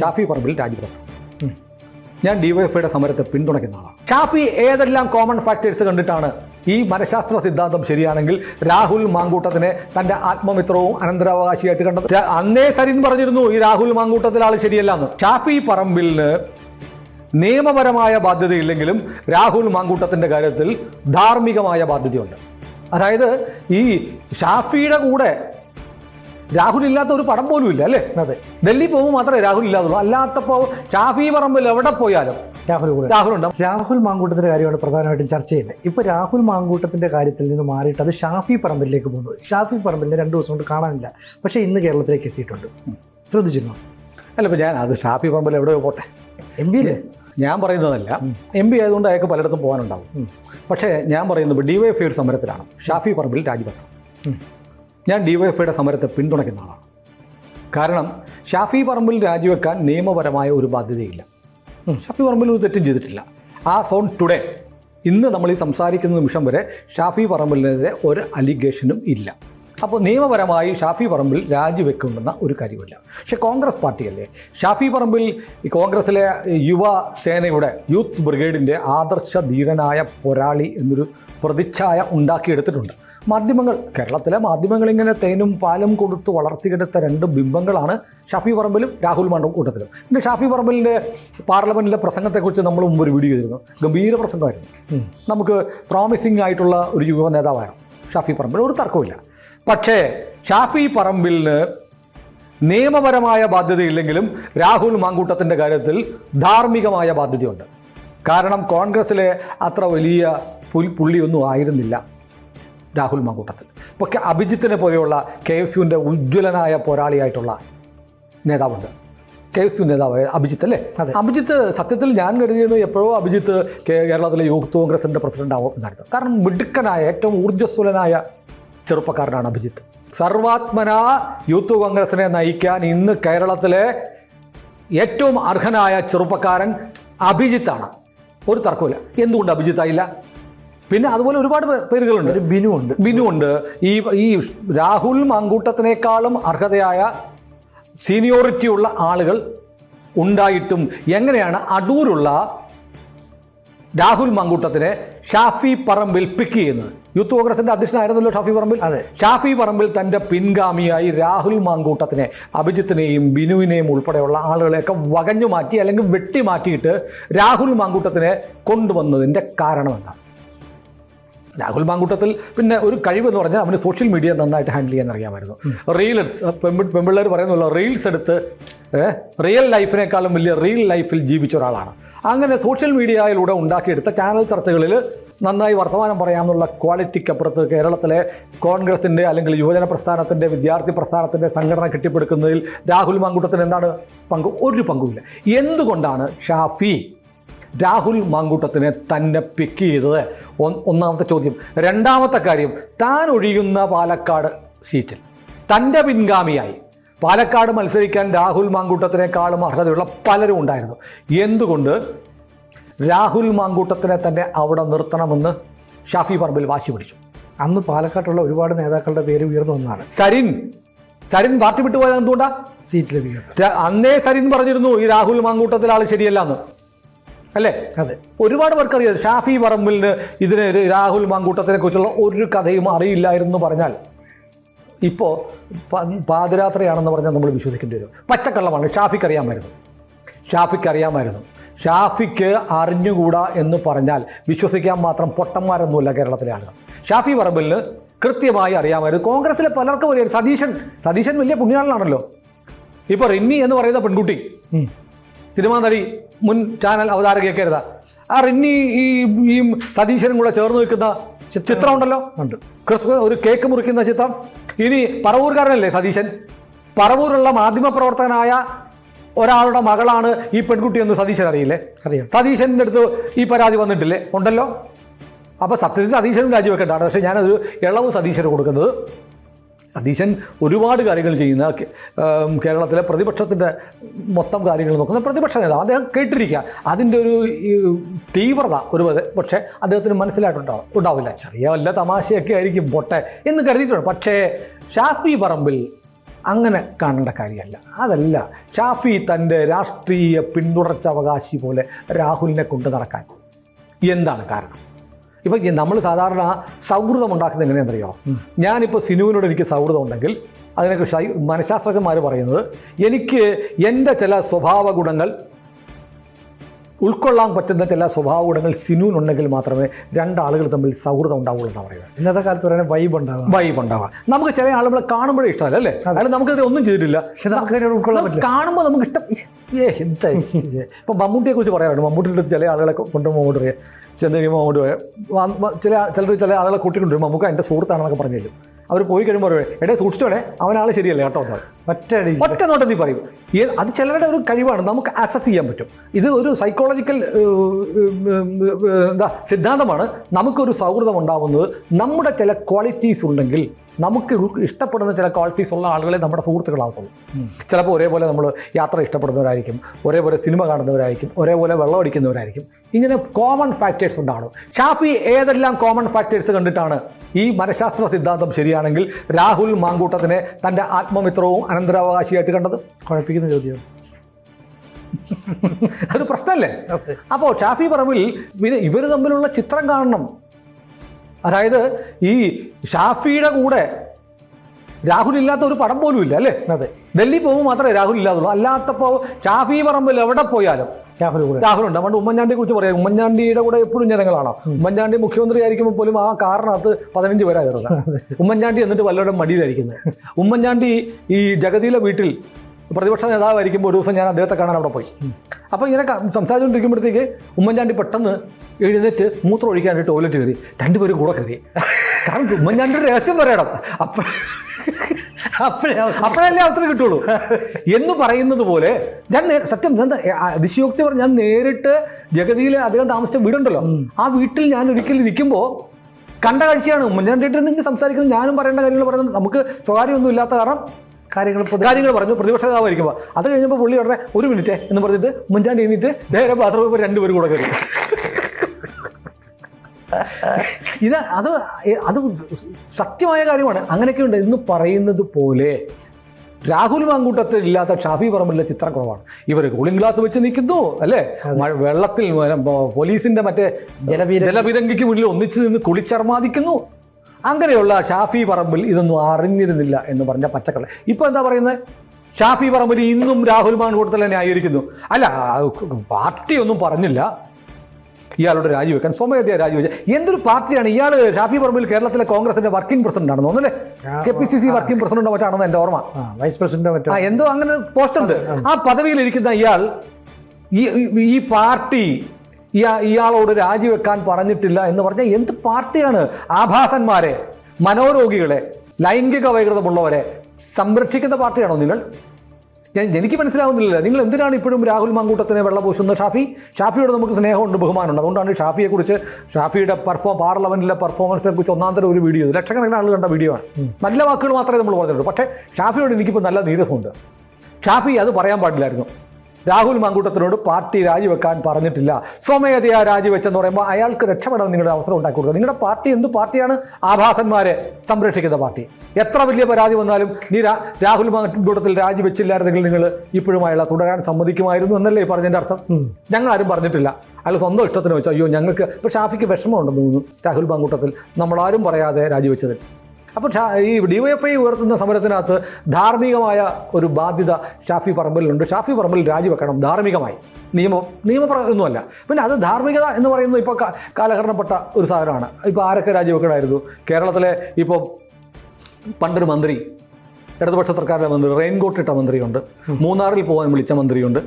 ഷാഫി പറമ്പിൽ രാജിവെക്കണം ഞാൻ ഡിവൈഎഫ്ഐയുടെ സമരത്തെ പിന്തുണയ്ക്കുന്ന ആളാണ്. ഷാഫി ഏതെല്ലാം കോമൺ ഫാക്ടേഴ്സ് കണ്ടിട്ടാണ് ഈ മനഃശാസ്ത്ര സിദ്ധാന്തം ശരിയാണെങ്കിൽ രാഹുൽ മാങ്കൂട്ടത്തിനെ തന്റെ ആത്മമിത്രവും അനന്തരാവകാശിയായിട്ട് കണ്ടത്? അന്നേ സരിൻ പറഞ്ഞിരുന്നു ഈ രാഹുൽ മാങ്കൂട്ടത്തിലെ ആൾ ശരിയല്ല എന്ന്. ഷാഫി പറമ്പിലിന് നിയമപരമായ ബാധ്യതയില്ലെങ്കിലും രാഹുൽ മാങ്കൂട്ടത്തിന്റെ കാര്യത്തിൽ ധാർമ്മികമായ ബാധ്യതയുണ്ട്. അതായത് ഈ ഷാഫിയുടെ കൂടെ രാഹുൽ ഇല്ലാത്ത ഒരു പടം പോലും ഇല്ല അല്ലേ? അതെ. ഡൽഹി പോകുമ്പോൾ മാത്രമേ രാഹുൽ ഇല്ലാതുള്ളൂ. അല്ലാത്തപ്പോൾ ഷാഫി പറമ്പിൽ എവിടെ പോയാലും രാഹുൽ രാഹുൽ ഉണ്ടാവും രാഹുൽ മാങ്കൂട്ടത്തിന്റെ കാര്യമാണ് പ്രധാനമായിട്ടും ചർച്ച ചെയ്യുന്നത്. ഇപ്പോൾ രാഹുൽ മാങ്കൂട്ടത്തിന്റെ കാര്യത്തിൽ നിന്ന് മാറിയിട്ട് അത് ഷാഫി പറമ്പിലേക്ക് പോകുന്നു. ഷാഫി പറമ്പിലിനെ രണ്ട് ദിവസം കൊണ്ട് കാണാനില്ല. പക്ഷേ ഇന്ന് കേരളത്തിലേക്ക് എത്തിയിട്ടുണ്ട്. ശ്രദ്ധിച്ചിരുന്നു? അല്ല ഇപ്പോൾ ഞാൻ അത് ഷാഫി പറമ്പിൽ എവിടെ പോട്ടെ? എം പി അല്ലേ? ഞാൻ പറയുന്നതല്ല. എം പി ആയതുകൊണ്ട് അയാൾക്ക് പലയിടത്തും പോകാനുണ്ടാവും. പക്ഷേ ഞാൻ പറയുന്നത് ഡിവൈഎഫ്ഐ ഒരു സമരത്തിലാണ്. ഷാഫി പറമ്പിൽ രാജിവെക്കണം. ഞാൻ ഡിവൈഎഫ്ഐയുടെ സമരത്തെ പിന്തുണയ്ക്കുന്ന ആളാണ്. കാരണം ഷാഫി പറമ്പിൽ രാജിവെക്കാൻ നിയമപരമായ ഒരു ബാധ്യതയില്ല. ഷാഫി പറമ്പിൽ ഒരു തെറ്റും ചെയ്തിട്ടില്ല. ആ സോൺ ടുഡേ ഇന്ന് നമ്മൾ ഈ സംസാരിക്കുന്ന നിമിഷം വരെ ഷാഫി പറമ്പിലിനെതിരെ ഒരു അലിഗേഷനും ഇല്ല. അപ്പോൾ നിയമപരമായി ഷാഫി പറമ്പിൽ രാജിവെക്കുമെന്ന ഒരു കാര്യമില്ല. പക്ഷെ കോൺഗ്രസ് പാർട്ടിയല്ലേ? ഷാഫി പറമ്പിൽ ഈ കോൺഗ്രസിലെ യുവ സേനയുടെ യൂത്ത് ബ്രിഗേഡിന്റെ ആദർശ ധീരനായ പോരാളി എന്നൊരു പ്രതിച്ഛായ ഉണ്ടാക്കിയെടുത്തിട്ടുണ്ട്. മാധ്യമങ്ങൾ. കേരളത്തിലെ മാധ്യമങ്ങൾ ഇങ്ങനെ തേനും പാലും കൊടുത്ത് വളർത്തിയെടുത്ത രണ്ട് ബിംബങ്ങളാണ് ഷാഫി പറമ്പിലും രാഹുൽ മണ്ഡവും കൂട്ടത്തിലും. പിന്നെ ഷാഫി പറമ്പിലിന്റെ പാർലമെന്റിലെ പ്രസംഗത്തെക്കുറിച്ച് നമ്മൾ മുമ്പ് ഒരു വീഡിയോ ചെയ്തിരുന്നു. ഗംഭീര പ്രസംഗമായിരുന്നു. നമുക്ക് പ്രോമിസിംഗ് ആയിട്ടുള്ള ഒരു യുവ നേതാവായിരുന്നു ഷാഫി പറമ്പിൽ. ഒരു തർക്കമില്ല പക്ഷേ ഷാഫി പറമ്പിലിന് നിയമപരമായ ബാധ്യതയില്ലെങ്കിലും രാഹുൽ മാങ്കൂട്ടത്തിന്റെ കാര്യത്തിൽ ധാർമ്മികമായ ബാധ്യതയുണ്ട്. കാരണം കോൺഗ്രസ്സിലെ അത്ര വലിയ പുൽ പുള്ളിയൊന്നും ആയിരുന്നില്ല. രാഹുൽ മാങ്കൂട്ടത്തിൽ. ഇപ്പോൾ അഭിജിത്തിനെ പോലെയുള്ള കെ എഫ് യുവിന്റെ ഉജ്ജ്വലനായ പോരാളിയായിട്ടുള്ള നേതാവുണ്ട്. കെ എസ് യു നേതാവ് അഭിജിത്ത് അല്ലേ? അതെ. അഭിജിത്ത് സത്യത്തിൽ ഞാൻ കരുതിയത് എപ്പോഴോ അഭിജിത്ത് കേരളത്തിലെ യൂത്ത് കോൺഗ്രസിന്റെ പ്രസിഡന്റ് ആവും എന്നായിരുന്നു. കാരണം മിടുക്കനായ ഏറ്റവും ഊർജസ്വലനായ ചെറുപ്പക്കാരനാണ് അഭിജിത്ത്. സർവാത്മന യൂത്ത് കോൺഗ്രസിനെ നയിക്കാൻ ഇന്ന് കേരളത്തിലെ ഏറ്റവും അർഹനായ ചെറുപ്പക്കാരൻ അഭിജിത്താണ്. ഒരു തർക്കമില്ല എന്തുകൊണ്ട് അഭിജിത്തായില്ല? പിന്നെ അതുപോലെ ഒരുപാട് പേരുകളുണ്ട്. ബിനു ഉണ്ട്. ബിനു ഉണ്ട്. ഈ ഈ രാഹുൽ മാങ്കൂട്ടത്തിനേക്കാളും അർഹതയായ സീനിയോറിറ്റി ഉള്ള ആളുകൾ ഉണ്ടായിട്ടും എങ്ങനെയാണ് അടൂരുള്ള രാഹുൽ മാങ്കൂട്ടത്തിനെ ഷാഫി പറമ്പിൽ പിക്ക് ചെയ്യുന്നത്? യൂത്ത് കോൺഗ്രസിന്റെ അധ്യക്ഷനായിരുന്നല്ലോ ഷാഫി പറമ്പിൽ? അതെ. ഷാഫി പറമ്പിൽ തന്റെ പിൻഗാമിയായി രാഹുൽ മാങ്കൂട്ടത്തിനെ അഭിജിത്തിനെയും ബിനുവിനെയും ഉൾപ്പെടെയുള്ള ആളുകളെയൊക്കെ വകഞ്ഞു മാറ്റി അല്ലെങ്കിൽ വെട്ടി മാറ്റിയിട്ട് രാഹുൽ മാങ്കൂട്ടത്തിനെ കൊണ്ടുവന്നതിന്റെ കാരണം എന്താണ് രാഹുൽ മാങ്കൂട്ടത്തിൽ പിന്നെ ഒരു കഴിവെന്ന് പറഞ്ഞാൽ അവന് സോഷ്യൽ മീഡിയ നന്നായിട്ട് ഹാൻഡിൽ ചെയ്യാൻ അറിയാമായിരുന്നു. റീൽസ് പെമ്പിള്ളേർ പറയുന്നുള്ള റീൽസ് എടുത്ത് റിയൽ ലൈഫിനേക്കാളും വലിയ റിയൽ ലൈഫിൽ ജീവിച്ച ഒരാളാണ്. അങ്ങനെ സോഷ്യൽ മീഡിയയിലൂടെ ഉണ്ടാക്കിയെടുത്ത ചാനൽ ചർച്ചകളിൽ നന്നായി വർത്തമാനം പറയാമെന്നുള്ള ക്വാളിറ്റിക്കപ്പുറത്ത് കേരളത്തിലെ കോൺഗ്രസിന്റെ അല്ലെങ്കിൽ യുവജന പ്രസ്ഥാനത്തിന്റെ വിദ്യാർത്ഥി പ്രസ്ഥാനത്തിന്റെ സംഘടന കെട്ടിപ്പടുക്കുന്നതിൽ രാഹുൽ മാങ്കൂട്ടത്തിന് എന്താണ് പങ്ക് ഒരു പങ്കുമില്ല. എന്തുകൊണ്ടാണ് ഷാഫി രാഹുൽ മാങ്കൂട്ടത്തിനെ തന്നെ പിക്ക് ചെയ്തത്. ഒന്നാമത്തെ ചോദ്യം. രണ്ടാമത്തെ കാര്യം താൻ ഒഴിയുന്ന പാലക്കാട് സീറ്റിൽ തന്റെ പിൻഗാമിയായി. പാലക്കാട് മത്സരിക്കാൻ രാഹുൽ മാങ്കൂട്ടത്തിനേക്കാളും അർഹതയുള്ള പലരും ഉണ്ടായിരുന്നു. എന്തുകൊണ്ട്? രാഹുൽ മാങ്കൂട്ടത്തിനെ തന്നെ അവിടെ നിർത്തണമെന്ന് ഷാഫി പറമ്പിൽ വാശി പിടിച്ചു. അന്ന് പാലക്കാട്ടുള്ള ഒരുപാട് നേതാക്കളുടെ പേര് ഉയർന്നു വന്നതാണ്. സരിൻ. സരിൻ പാർട്ടി വിട്ടുപോയത് എന്തുകൊണ്ടാ? സീറ്റ് ലഭിക്കുന്നത് അന്നേ സരിൻ പറഞ്ഞിരുന്നു ഈ രാഹുൽ മാങ്കൂട്ടത്തിൽ ആൾ ശരിയല്ല എന്ന് അല്ലേ? അതെ. ഒരുപാട് പേർക്ക് അറിയാം ഷാഫി പറമ്പിലിന് ഇതിനെ ഒരു രാഹുൽ മാങ്കൂട്ടത്തിനെ കുറിച്ചുള്ള ഒരു കഥയും അറിയില്ലായിരുന്നു പറഞ്ഞാൽ ഇപ്പോൾ പാതിരാത്രിയാണെന്ന് പറഞ്ഞാൽ നമ്മൾ വിശ്വസിക്കേണ്ടി വരും. പച്ചക്കള്ളമാണ്. ഷാഫിക്ക് അറിയാമായിരുന്നു. ഷാഫിക്ക് അറിയാമായിരുന്നു. ഷാഫിക്ക് അറിഞ്ഞുകൂടാ എന്ന് പറഞ്ഞാൽ വിശ്വസിക്കാൻ മാത്രം പൊട്ടന്മാരൊന്നുമില്ല കേരളത്തിലെ ആളുകൾ. ഷാഫി പറമ്പിലിന് കൃത്യമായി അറിയാമായിരുന്നു. കോൺഗ്രസ്സിലെ പലർക്കും അറിയാം. സതീശൻ സതീശൻ വലിയ പുണ്യാളനാണല്ലോ. ഇപ്പോൾ റിന്നി എന്ന് പറയുന്ന പെൺകുട്ടി. സിനിമാ നടി മുൻ ചാനൽ അവതാരകയൊക്കെ ആ റിന്നി ഈ ഈ സതീശനും കൂടെ ചേർന്ന് നിൽക്കുന്ന ചിത്രം ഉണ്ടല്ലോ? ഉണ്ട്. ക്രിസ്മസ് ഒരു കേക്ക് മുറിക്കുന്ന ചിത്രം. ഇനി പറവൂർക്കാരനല്ലേ സതീശൻ? പറവൂരുള്ള മാധ്യമപ്രവർത്തകനായ ഒരാളുടെ മകളാണ് ഈ പെൺകുട്ടി എന്ന് സതീശൻ അറിയില്ലേ? അറിയാം. സതീശന്റെ അടുത്ത് ഈ പരാതി വന്നിട്ടില്ലേ? ഉണ്ടല്ലോ? അപ്പോൾ സത്യത്തിൽ സതീശനും രാജിവെക്കേണ്ടതാണ്. പക്ഷേ ഞാനൊരു ഇളവ് സതീശന് കൊടുക്കുന്നത്. സതീശൻ ഒരുപാട് കാര്യങ്ങൾ ചെയ്യുന്ന കേരളത്തിലെ പ്രതിപക്ഷത്തിന്റെ മൊത്തം കാര്യങ്ങൾ നോക്കുന്ന പ്രതിപക്ഷ നേതാവ്. അദ്ദേഹം കേട്ടിരിക്കുക. അതിന്റെ ഒരു തീവ്രത ഒരു പക്ഷേ അദ്ദേഹത്തിന് മനസ്സിലായിട്ടുണ്ടാവും ഉണ്ടാവില്ല. ചെറിയ വല്ല തമാശയൊക്കെ ആയിരിക്കും പൊട്ടെ എന്ന് കരുതിയിട്ടുണ്ട്. പക്ഷേ ഷാഫി പറമ്പിൽ അങ്ങനെ കാണേണ്ട കാര്യമല്ല. അതല്ല ഷാഫി തന്റെ രാഷ്ട്രീയ പിന്തുടർച്ച അവകാശി പോലെ രാഹുലിനെ കൊണ്ട് നടക്കാൻ എന്താണ് കാരണം? ഇപ്പം നമ്മൾ സാധാരണ സൗഹൃദം ഉണ്ടാക്കുന്നത് എങ്ങനെയാണെന്നറിയോ? ഞാനിപ്പോൾ സിനുവിനോട് എനിക്ക് സൗഹൃദം ഉണ്ടെങ്കിൽ അതിനെക്കുറിച്ച് മനഃശാസ്ത്രജ്ഞന്മാർ പറയുന്നത് എനിക്ക് എന്റെ ചില സ്വഭാവ ഗുണങ്ങൾ ഉൾക്കൊള്ളാൻ പറ്റുന്ന ചില സ്വഭാവ ഗുണങ്ങൾ സിനുവിനുണ്ടെങ്കിൽ മാത്രമേ രണ്ടാളുകൾ തമ്മിൽ സൗഹൃദം ഉണ്ടാവുള്ളൂ എന്നാണ് പറയുന്നത്. ഇന്നത്തെ കാലത്ത് പറയുന്നത് വൈബ് ഉണ്ടാവുക. വൈബ് ഉണ്ടാവാം നമുക്ക് ചില ആളുകളെ കാണുമ്പോഴേ ഇഷ്ടമല്ല അല്ലേ? അതായത് നമുക്കതിനെ ഒന്നും ചെയ്തിട്ടില്ല. പക്ഷെ നമുക്ക് ഉൾക്കൊള്ളാൻ പറ്റും കാണുമ്പോൾ നമുക്ക് ഇഷ്ടം. ഏ എന്താ ഇപ്പം മമ്മൂട്ടിയെ കുറിച്ച് പറയാറുണ്ട്. മമ്മൂട്ടിയുടെ അടുത്ത് ചില ആളുകളെ കൊണ്ടുപോകുമ്പോൾ പറയാം. ചെന്ന് കഴിയുമ്പോൾ അങ്ങോട്ട് വ- ചില ചിലർ ചില ആളുകളെ കൂട്ടിക്കൊണ്ടുവരും നമുക്ക് എന്റെ സുഹൃത്താണെന്നൊക്കെ പറഞ്ഞു തരും അവർ പോയി കഴിയുമ്പോൾ പറയും എടേ സൂക്ഷിച്ചോടെ അവനാൾ ശരിയല്ല കേട്ടോ എന്ന് പറയും. ഒറ്റയടി ഒറ്റ നോട്ടം നീ പറയും. അത് ചിലരുടെ ഒരു കഴിവാണ്. നമുക്ക് അസസ് ചെയ്യാൻ പറ്റും. ഇത് ഒരു സൈക്കോളജിക്കൽ എന്താ സിദ്ധാന്തമാണ്. നമുക്കൊരു സൗഹൃദം ഉണ്ടാവുന്നത് നമ്മുടെ ചില ക്വാളിറ്റീസ് ഉണ്ടെങ്കിൽ നമുക്ക് ഇഷ്ടപ്പെടുന്ന ചില ക്വാളിറ്റീസ് ഉള്ള ആളുകളെ നമ്മുടെ സുഹൃത്തുക്കളാകുള്ളൂ ചിലപ്പോൾ ഒരേപോലെ നമ്മൾ യാത്ര ഇഷ്ടപ്പെടുന്നവരായിരിക്കും. ഒരേപോലെ സിനിമ കാണുന്നവരായിരിക്കും. ഒരേപോലെ വെള്ളം അടിക്കുന്നവരായിരിക്കും. ഇങ്ങനെ കോമൺ ഫാക്ടേഴ്സ് ഉണ്ടാകണം ഷാഫി ഏതെല്ലാം കോമൺ ഫാക്ടേഴ്സ് കണ്ടിട്ടാണ് ഈ മനഃശാസ്ത്ര സിദ്ധാന്തം ശരിയാണെങ്കിൽ രാഹുൽ മാങ്കൂട്ടത്തിനെ തന്റെ ആത്മമിത്രവും അനന്തരാവകാശിയായിട്ട് കണ്ടത്? കുഴപ്പിക്കുന്ന ചോദ്യം. അതൊരു പ്രശ്നമല്ലേ അപ്പോൾ ഷാഫി പറമ്പിൽ പിന്നെ ഇവർ തമ്മിലുള്ള ചിത്രം കാണണം. അതായത് ഈ ഷാഫിയുടെ കൂടെ രാഹുൽ ഇല്ലാത്ത ഒരു പടം പോലും ഇല്ല അല്ലേ? അതെ. ഡൽഹി പോകുമ്പോൾ മാത്രമേ രാഹുൽ ഇല്ലാതുള്ളൂ. അല്ലാത്തപ്പോൾ ഷാഫി പറമ്പിൽ എവിടെ പോയാലും രാഹുൽ ഉണ്ട് രാഹുലുണ്ട്. പണ്ട് ഉമ്മൻചാണ്ടിയെ കുറിച്ച് പറയാം. ഉമ്മൻചാണ്ടിയുടെ കൂടെ എപ്പോഴും ജനങ്ങളാണോ? ഉമ്മൻചാണ്ടി മുഖ്യമന്ത്രി ആയിരിക്കുമ്പോൾ പോലും ആ കാറിനകത്ത് പതിനഞ്ച് പേരാ കയറുന്നത് ഉമ്മൻചാണ്ടി എന്നിട്ട് വല്ലവരുടെ മടിയിലായിരിക്കുന്നത്. ഉമ്മൻചാണ്ടി ഈ ജഗതിയിലെ വീട്ടിൽ പ്രതിപക്ഷ നേതാവായിരിക്കുമ്പോൾ ഒരു ദിവസം ഞാൻ അദ്ദേഹത്തെ കാണാൻ അവിടെ പോയി. അപ്പോൾ ഇങ്ങനെ സംസാരിച്ചുകൊണ്ടിരിക്കുമ്പോഴത്തേക്ക് ഉമ്മൻചാണ്ടി പെട്ടെന്ന് എഴുന്നേറ്റ് മൂത്രം ഒഴിക്കാനായിട്ട് ടോയ്ലറ്റ് കയറി. രണ്ടുപേരും കൂടെ കയറി. കാരണം ഉമ്മൻചാണ്ടിയുടെ രഹസ്യം പറയണം. അപ്പം അപ്പോഴല്ലേ അവസരം കിട്ടുള്ളൂ. എന്ന് പറയുന്നത് പോലെ ഞാൻ സത്യം ഞാൻ അതിശയോക്തി പറഞ്ഞു ഞാൻ നേരിട്ട് ജഗതിയിൽ അദ്ദേഹം താമസിച്ച വീടുണ്ടല്ലോ. ആ വീട്ടിൽ ഞാൻ ഒരിക്കൽ ഇരിക്കുമ്പോൾ കണ്ട കാഴ്ചയാണ്. ഉമ്മൻചാണ്ടിയിട്ട് നിങ്ങൾ സംസാരിക്കുന്നത് ഞാനും പറയേണ്ട കാര്യങ്ങൾ പറയുന്നത് നമുക്ക് സ്വകാര്യമൊന്നും ഇല്ലാത്ത കാരണം കാര്യങ്ങൾ കാര്യങ്ങൾ പറഞ്ഞു പ്രതിപക്ഷ നേതാവായിരിക്കുമ്പോൾ അത് കഴിഞ്ഞപ്പോൾ പുള്ളി ഉടനെ ഒരു മിനിറ്റ് എന്ന് പറഞ്ഞിട്ട് ഉമ്മൻചാണ്ടി എണീറ്റ് നേരെ ബാത്റൂമിൽ പോയി രണ്ടുപേരും കൂടെ കയറി. ഇത് അത് അത് സത്യമായ കാര്യമാണ്. അങ്ങനെയൊക്കെയുണ്ട്. എന്ന് പറയുന്നത് പോലെ രാഹുൽ മാങ്കൂട്ടത്തിൽ ഇല്ലാത്ത ഷാഫി പറമ്പിലെ ചിത്രം കുറവാണ്. ഇവർ കൂളിംഗ് ഗ്ലാസ് വെച്ച് നിൽക്കുന്നു അല്ലേ? വെള്ളത്തിൽ പോലീസിന്റെ മറ്റേ ജലവീര ജലപിരങ്കിക്ക് മുന്നിൽ ഒന്നിച്ച് നിന്ന് കുളിച്ചർമാദിക്കുന്നു. അങ്ങനെയുള്ള ഷാഫി പറമ്പിൽ ഇതൊന്നും അറിഞ്ഞിരുന്നില്ല എന്ന് പറഞ്ഞ പച്ചക്കള്ള ഇപ്പൊ എന്താ പറയുന്നത്? ഷാഫി പറമ്പിൽ ഇന്നും രാഹുൽ മാങ്കൂട്ടത്തിൽ ന്യായീകരിക്കുന്നു അല്ല പാർട്ടി ഒന്നും പറഞ്ഞില്ല. ഇയാളോട് രാജിവെക്കാൻ സ്വമേധയാ രാജിവെച്ച. എന്തൊരു പാർട്ടിയാണ്? ഇയാൾ ഷാഫി പറമ്പിൽ കേരളത്തിലെ കോൺഗ്രസിന്റെ വർക്കിംഗ് പ്രസിഡന്റ് ആണെന്ന് തോന്നുന്നല്ലേ K P C C working president മറ്റാണെന്ന് എന്റെ ഓർമ്മ. വൈസ് പ്രസിഡന്റ് മറ്റോ? ആ എന്തോ അങ്ങനെ പോസ്റ്റ് ഉണ്ട്. ആ പദവിയിൽ ഇരിക്കുന്ന ഇയാൾ ഈ- ഈ പാർട്ടി ഇയാളോട് രാജിവെക്കാൻ പറഞ്ഞിട്ടില്ല എന്ന് പറഞ്ഞാൽ എന്ത് പാർട്ടിയാണ് ആഭാസന്മാരെ മനോരോഗികളെ ലൈംഗിക വൈകൃതമുള്ളവരെ സംരക്ഷിക്കുന്ന പാർട്ടിയാണോ നിങ്ങൾ? ഞാൻ എനിക്ക് മനസ്സിലാവുന്നില്ല നിങ്ങൾ എന്തിനാണ് ഇപ്പോഴും രാഹുൽ മാങ്കൂട്ടത്തിനെ വെള്ളപൂശുന്നത് ഷാഫി ഷാഫിയോട് നമുക്ക് സ്നേഹമുണ്ട് ബഹുമാനമുണ്ട്. അതുകൊണ്ടാണ് ഷാഫിയെക്കുറിച്ച് ഷാഫിയുടെ പെർഫോം പാർലമെന്റിലെ പെർഫോമൻസിനെ കുറിച്ച് ഒന്നാം തരം ഒരു വീഡിയോ ലക്ഷക്കണക്കിന് ആളുകൾ കണ്ട വീഡിയോ ആണ്. നല്ല വാക്കുകൾ മാത്രമേ നമ്മൾ പറഞ്ഞിട്ടുള്ളൂ. പക്ഷേ ഷാഫിയോട് എനിക്കിപ്പോൾ നല്ല നീരസമുണ്ട്. ഷാഫി അത് പറയാൻ പാടില്ലായിരുന്നു. രാഹുൽ മാങ്കൂട്ടത്തിനോട് പാർട്ടി രാജിവെക്കാൻ പറഞ്ഞിട്ടില്ല. സ്വമേധയാ രാജിവെച്ചെന്ന് പറയുമ്പോൾ അയാൾക്ക് രക്ഷപ്പെടാൻ നിങ്ങളുടെ അവസരം ഉണ്ടാക്കി കൊടുക്കുക. നിങ്ങളുടെ പാർട്ടി എന്ത് പാർട്ടിയാണ്? ആഭാസന്മാരെ സംരക്ഷിക്കുന്ന പാർട്ടി. എത്ര വലിയ പരാതി വന്നാലും നീ രാ- രാഹുൽ മാങ്കൂട്ടത്തിൽ രാജിവെച്ചില്ലായിരുന്നെങ്കിൽ നിങ്ങൾ ഇപ്പോഴും അയാളെ തുടരാൻ സമ്മതിക്കുമായിരുന്നു എന്നല്ലേ പറഞ്ഞതിന്റെ അർത്ഥം? ഞങ്ങൾ ആരും പറഞ്ഞിട്ടില്ല. അയാൾ സ്വന്തം ഇഷ്ടത്തിന് വെച്ചു. അയ്യോ ഞങ്ങൾക്ക് ഇപ്പോൾ ഷാഫിക്ക് വിഷമമുണ്ടെന്ന് തോന്നുന്നു രാഹുൽ മാങ്കൂട്ടത്തിൽ. നമ്മളാരും പറയാതെ രാജിവെച്ചതിൽ. അപ്പോൾ ഈ ഡിവൈഎഫ്ഐ ഉയർത്തുന്ന സമരത്തിനകത്ത് ധാർമ്മികമായ ഒരു ബാധ്യത ഷാഫി പറമ്പിലുണ്ട് ഷാഫി പറമ്പിൽ രാജിവെക്കണം ധാർമ്മികമായി. നിയമം നിയമപ്ര ഒന്നുമല്ല പിന്നെ അത് ധാർമ്മികത എന്ന് പറയുന്നത് ഇപ്പോൾ കാലഹരണപ്പെട്ട ഒരു സാധനമാണ്. ഇപ്പോൾ ആരൊക്കെ രാജിവെക്കണമായിരുന്നു കേരളത്തിലെ ഇപ്പോൾ പണ്ടൊരു മന്ത്രി ഇടതുപക്ഷ സർക്കാരിലെ മന്ത്രി റെയിൻകോട്ട് ഇട്ട മന്ത്രിയുണ്ട്. മൂന്നാറിൽ പോകാൻ വിളിച്ച മന്ത്രിയുണ്ട്.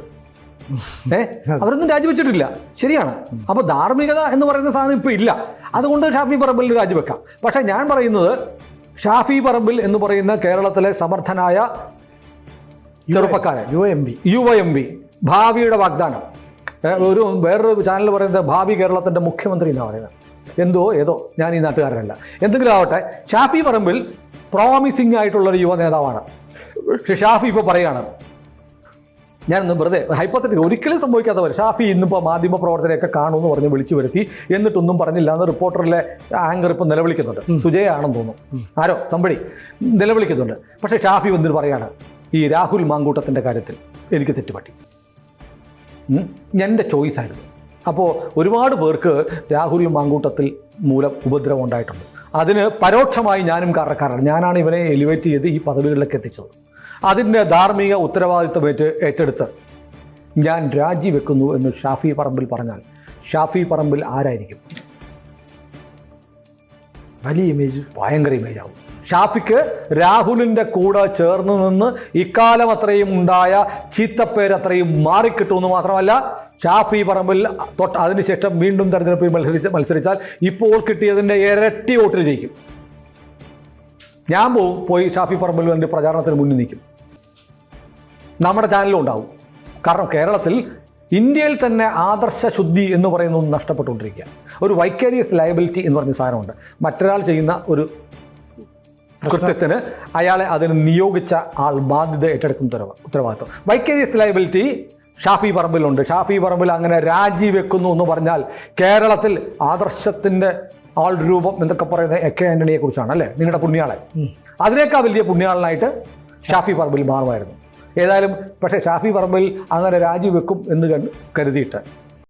ഏ? അവരൊന്നും രാജിവെച്ചിട്ടില്ല. ശരിയാണ്. അപ്പോൾ ധാർമ്മികത എന്ന് പറയുന്ന സാധനം ഇപ്പോൾ ഇല്ല. അതുകൊണ്ട് ഷാഫി പറമ്പിൽ രാജിവെക്കാം. പക്ഷേ ഞാൻ പറയുന്നത് ഷാഫി പറമ്പിൽ എന്ന് പറയുന്ന കേരളത്തിലെ സമർത്ഥനായ ചെറുപ്പക്കാരൻ. U M B U M P ഭാവിയുടെ വാഗ്ദാനം. ഒരു വേറൊരു ചാനൽ പറയുന്നത് ഭാവി കേരളത്തിന്റെ മുഖ്യമന്ത്രി എന്നാണ് പറയുന്നത്. എന്തോ ഏതോ ഞാൻ ഈ നാട്ടുകാരനല്ല. എന്തെങ്കിലും ആവട്ടെ ഷാഫി പറമ്പിൽ പ്രോമിസിംഗ് ആയിട്ടുള്ളൊരു യുവ നേതാവാണ്. ഷാഫി ഇപ്പോൾ പറയാണ് ഞാനൊന്ന് വെറുതെ ഹൈപ്പോത്തറ്റിക് ഒരിക്കലും സംഭവിക്കാത്ത പോലെ ഷാഫി ഇന്നിപ്പോൾ മാധ്യമ പ്രവർത്തകരെയൊക്കെ കാണുമെന്ന് പറഞ്ഞ് വിളിച്ചു വരുത്തി എന്നിട്ടൊന്നും പറഞ്ഞില്ല എന്ന് റിപ്പോർട്ടറിലെ ആങ്കർ ഇപ്പം നിലവിളിക്കുന്നുണ്ട്. സുജയാണെന്ന് തോന്നുന്നു. ആരോ? സംബടി നിലവിളിക്കുന്നുണ്ട്. പക്ഷേ ഷാഫി വന്നിട്ട് പറയാണ് ഈ രാഹുൽ മാങ്കൂട്ടത്തിന്റെ കാര്യത്തിൽ എനിക്ക് തെറ്റുപറ്റി. എന്റെ ചോയ്സ് ആയിരുന്നു. അപ്പോൾ ഒരുപാട് പേർക്ക് രാഹുൽ മാങ്കൂട്ടത്തിൽ മൂലം ഉപദ്രവം ഉണ്ടായിട്ടുണ്ട്. അതിന് പരോക്ഷമായി ഞാനും കാരണക്കാരാണ് ഞാനാണ് ഇവനെ എലിവേറ്റ് ചെയ്ത് ഈ പദവികളിലേക്ക് എത്തിച്ചത്. അതിന്റെ ധാർമ്മിക ഉത്തരവാദിത്വം ഏറ്റ ഏറ്റെടുത്ത് ഞാൻ രാജിവെക്കുന്നു എന്ന് ഷാഫി പറമ്പിൽ പറഞ്ഞാൽ ഷാഫി പറമ്പിൽ ആരായിരിക്കും? വലിയ ഇമേജ്. ഭയങ്കര ഇമേജ് ആവും. ഷാഫിക്ക് രാഹുലിന്റെ കൂടെ ചേർന്ന് നിന്ന് ഇക്കാലം അത്രയും ഉണ്ടായ ചീത്തപ്പേരത്രയും മാറിക്കിട്ടുമെന്ന് മാത്രമല്ല ഷാഫി പറമ്പിൽ തൊട്ട് അതിനുശേഷം വീണ്ടും തെരഞ്ഞെടുപ്പിൽ മത്സരിച്ച് മത്സരിച്ചാൽ ഇപ്പോൾ കിട്ടിയതിന്റെ ഇരട്ടി വോട്ടിൽ ജയിക്കും. ഞാൻ പോവും പോയി ഷാഫി പറമ്പിൽ വേണ്ടി പ്രചാരണത്തിന് മുന്നിൽ നിൽക്കും. നമ്മുടെ ചാനലും ഉണ്ടാവും. കാരണം കേരളത്തിൽ ഇന്ത്യയിൽ തന്നെ ആദർശ ശുദ്ധി എന്ന് പറയുന്ന ഒന്ന് നഷ്ടപ്പെട്ടുകൊണ്ടിരിക്കുക ഒരു വൈക്കേരിയസ് ലയബിലിറ്റി എന്ന് പറഞ്ഞ സാധനമുണ്ട്. മറ്റൊരാൾ ചെയ്യുന്ന ഒരു കൃത്യത്തിന് അയാളെ അതിന് നിയോഗിച്ച ആൾ ബാധ്യത ഏറ്റെടുക്കുന്ന ഉത്തരവ ഉത്തരവാദിത്വം. വൈക്കേരിയസ് ലയബിലിറ്റി ഷാഫി പറമ്പിലുണ്ട്. ഷാഫി പറമ്പിൽ അങ്ങനെ രാജിവെക്കുന്നു എന്ന് പറഞ്ഞാൽ കേരളത്തിൽ ആദർശത്തിന്റെ ആൾ രൂപം എന്നൊക്കെ പറയുന്നത് എ കെ ആന്റണിയെ കുറിച്ചാണ് അല്ലേ? നിങ്ങളുടെ പുണ്യാളൻ. അതിനേക്കാൾ വലിയ പുണ്യാളനായിട്ട് ഷാഫി പറമ്പിൽ മാറുമായിരുന്നു. ഏതായാലും പക്ഷേ ഷാഫി പറമ്പിൽ അങ്ങനെ രാജിവെക്കും എന്ന് കരുതിയിട്ട്.